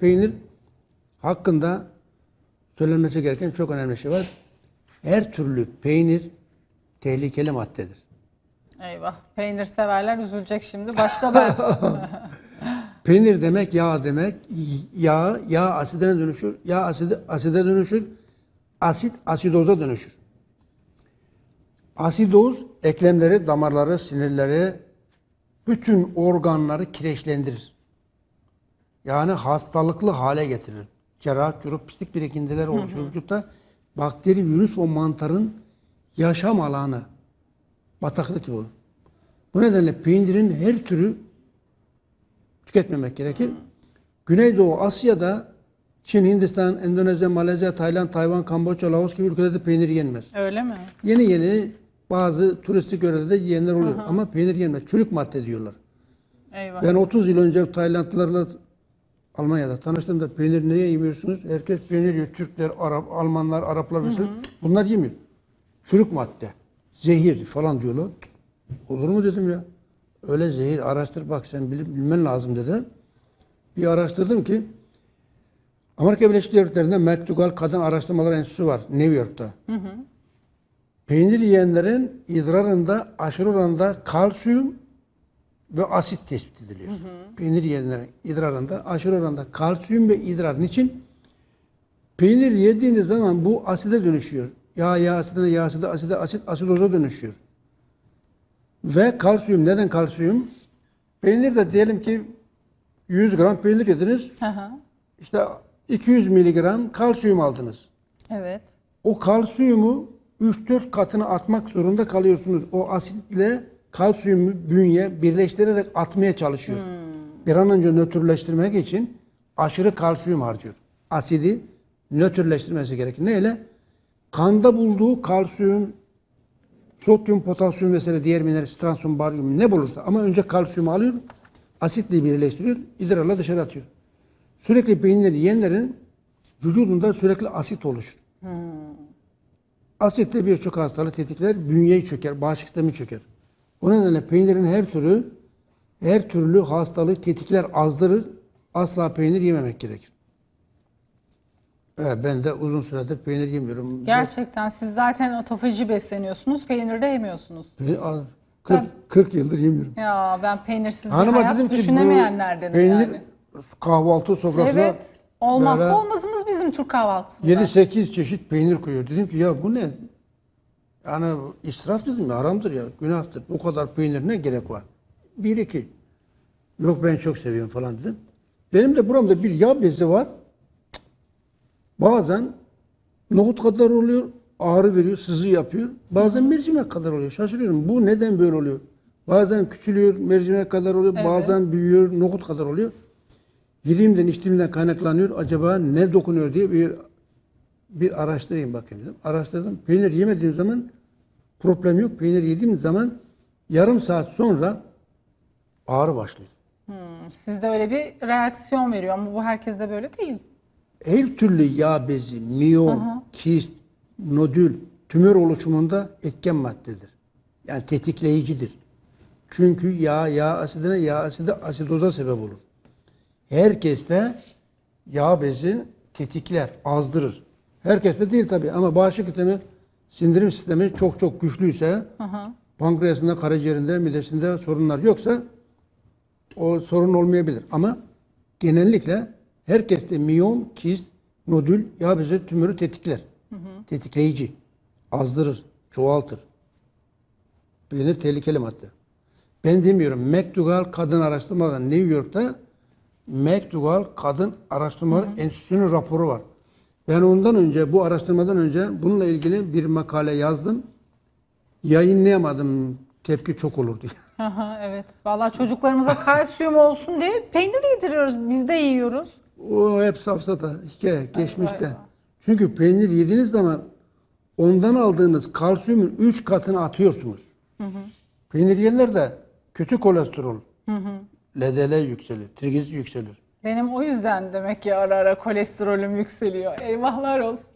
Peynir hakkında söylenmesi gereken çok önemli şey var. Her türlü peynir tehlikeli maddedir. Eyvah. Peynir severler üzülecek şimdi. Başta ben. Peynir demek yağ demek. Yağ, yağ asidine dönüşür. Yağ asidi aside dönüşür. Asit asidoza dönüşür. Asidoz eklemleri, damarları, sinirleri, bütün organları kireçlendirir. Yani hastalıklı hale getirir. Cerrah, curup, pislik birikintileri oluşur vücutta. Bakteri, virüs ve mantarın yaşam alanı bataklık gibi olur. Bu nedenle peynirin her türü tüketmemek gerekir. Güneydoğu Asya'da Çin, Hindistan, Endonezya, Malezya, Tayland, Tayvan, Kamboçya, Laos gibi ülkelerde peynir yenmez. Öyle mi? Yeni yeni bazı turistik yörede de yiyenler oluyor. Ama peynir yenmez. Çürük madde diyorlar. Eyvah. Ben 30 yıl önce Taylandlılarla Almanya'da tanıştığımda peynir niye yemiyorsunuz? Herkes peynir yiyor. Türkler, Arap, Almanlar, Araplar mesela. Bunlar yemiyor. Çürük madde. Zehir falan diyorlar. Olur mu dedim ya. Öyle zehir araştır bak sen bil- bilmen lazım dediler. Bir araştırdım ki Amerika Birleşik Devletleri'nde McDougall Kadın Araştırmalar Enstitüsü var New York'ta. Peynir yiyenlerin idrarında aşırı oranda kalsiyum ve asit tespit ediliyor. Peynir yiyenlerin idrarında aşırı oranda kalsiyum ve idrar. Niçin? Peynir yediğiniz zaman bu aside dönüşüyor. Yağ, yağ asidine, yağ aside, aside, asit, asidoza dönüşüyor. Ve kalsiyum, neden kalsiyum? Peynir de diyelim ki 100 gram peynir yediniz. Hı hı. İşte 200 miligram kalsiyum aldınız. evet. O kalsiyumu 3-4 katını atmak zorunda kalıyorsunuz. O asitle kalsiyumu bünye birleştirerek atmaya çalışıyor. Bir an önce nötrleştirmek için aşırı kalsiyum harcıyor. Asidi nötrleştirmesi gerekir. Neyle? Kanda bulduğu kalsiyum, sodyum, potasyum vesaire diğer mineral, stransum, baryum ne bulursa ama önce kalsiyumu alıyor, asitle birleştiriyor, idrarla dışarı atıyor. Sürekli peynir yiyenlerin vücudunda sürekli asit oluşur. Asit de birçok hastalığı tetikler, bünyeyi çöker, bağışıklık sistemi çöker. O nedenle peynirin her türü, her türlü hastalığı tetikler, azdırır. Asla peynir yememek gerekir. Evet, ben de uzun süredir peynir yemiyorum. Gerçekten siz zaten otofaji besleniyorsunuz. Peynir de yemiyorsunuz. Ben- a- 40, 40 yıldır yemiyorum. Ya ben peynirsiz bir Hanıma hayat dedim ki bu düşünemeyenlerdenim peynir yani. kahvaltı sofrasına Evet. Olmazsa böyle olmazımız bizim Türk kahvaltısında. 7-8 çeşit peynir koyuyor. Dedim ki ya bu ne? Yani israf dedim ya haramdır ya günahtır. O kadar peynir ne gerek var? Bir iki. Yok ben çok seviyorum falan dedim. Benim de buramda bir yağ bezi var. Bazen nohut kadar oluyor, ağrı veriyor, sızı yapıyor. Bazen mercimek kadar oluyor. Şaşırıyorum. Bu neden böyle oluyor? Bazen küçülüyor, mercimek kadar oluyor. Evet. Bazen büyüyor, nohut kadar oluyor. Yediğimden, içtiğimden kaynaklanıyor. Acaba ne dokunuyor diye bir bir araştırayım bakayım dedim. Araştırdım. Peynir yemediğim zaman problem yok. Peynir yediğim zaman yarım saat sonra ağrı başlıyor. Hmm, Sizde öyle bir reaksiyon veriyor ama bu herkeste böyle değil. Her türlü yağ bezi, miyom, kist, nodül, tümör oluşumunda etken maddedir. Yani tetikleyicidir. Çünkü yağ, yağ asidine, yağ asidi asidoza sebep olur. Herkeste yağ bezi tetikler, azdırır. Herkeste değil tabii ama bağışıklık sistemi, sindirim sistemi çok çok güçlüyse, pankreasında, karaciğerinde, midesinde sorunlar yoksa o sorun olmayabilir. Ama genellikle herkeste miyom, kist, nodül, yağ bezi tümörü tetikler. Tetikleyici. Azdırır, çoğaltır. Peynir tehlikeli madde. Ben demiyorum. McDougall Kadın Araştırmaları New York'ta McDougall Kadın Araştırmaları Enstitüsü'nün raporu var. Ben ondan önce, bu araştırmadan önce bununla ilgili bir makale yazdım. Yayınlayamadım. Tepki çok olur diye. Aha, evet. Vallahi çocuklarımıza kalsiyum olsun diye peynir yediriyoruz. Biz de yiyoruz. O hep safsata, hikaye, geçmişte. Çünkü peynir yediğiniz zaman ondan aldığınız kalsiyumun 3 katını atıyorsunuz. Peynir yiyenler de kötü kolesterol, LDL yükselir, trigliserit yükselir. Benim o yüzden demek ki ara ara kolesterolüm yükseliyor. Eyvahlar olsun.